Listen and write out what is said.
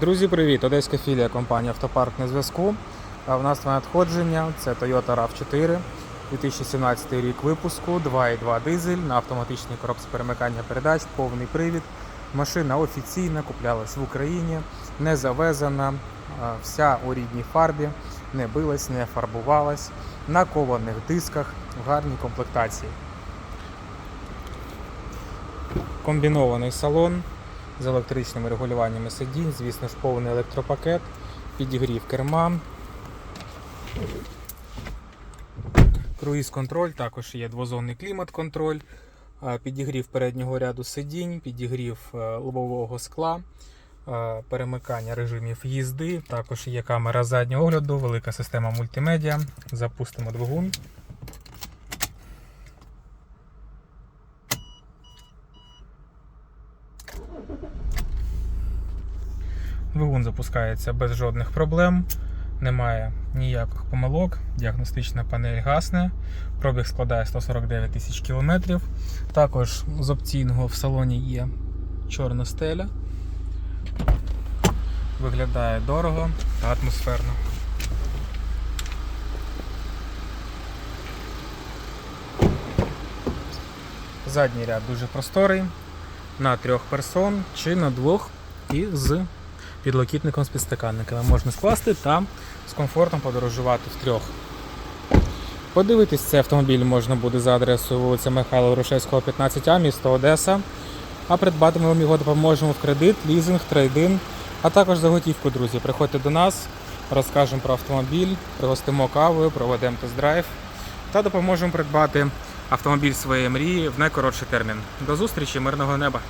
Друзі, привіт! Одеська філія компанії Автопарк на зв'язку. В нас надходження це Toyota RAV4, 2017 рік випуску, 2.2 дизель на автоматичній коробці перемикання передач, повний привід. Машина офіційна, куплялась в Україні, не завезена, вся у рідній фарбі, не билась, не фарбувалась, на кованих дисках в гарній комплектації. Комбінований салон, з електричними регулюваннями сидінь, звісно ж, повний електропакет, підігрів керма. Круїз-контроль, також є двозонний клімат-контроль, підігрів переднього ряду сидінь, підігрів е, лобового скла, е, перемикання режимів їзди, також є камера заднього огляду, велика система мультимедіа. Запустимо двигун. Двигун запускається без жодних проблем, немає ніяких помилок. Діагностична панель гасне. Пробіг складає 149 тисяч кілометрів. Також з опційного в салоні є чорна стеля. Виглядає дорого та атмосферно. Задній ряд дуже просторий, на трьох персон чи на двох і з підлокітником з підстаканниками можна скласти та з комфортом подорожувати втрьох. Подивитись цей автомобіль можна буде за адресою вулиця Михайла Грушевського, 15А, місто Одеса. А придбати ми вам його допоможемо в кредит, лізинг, трейдин, а також за готівку, друзі. Приходьте до нас, розкажемо про автомобіль, пригостимо кавою, проведемо тест-драйв та допоможемо придбати автомобіль своєї мрії в найкоротший термін. До зустрічі, мирного неба!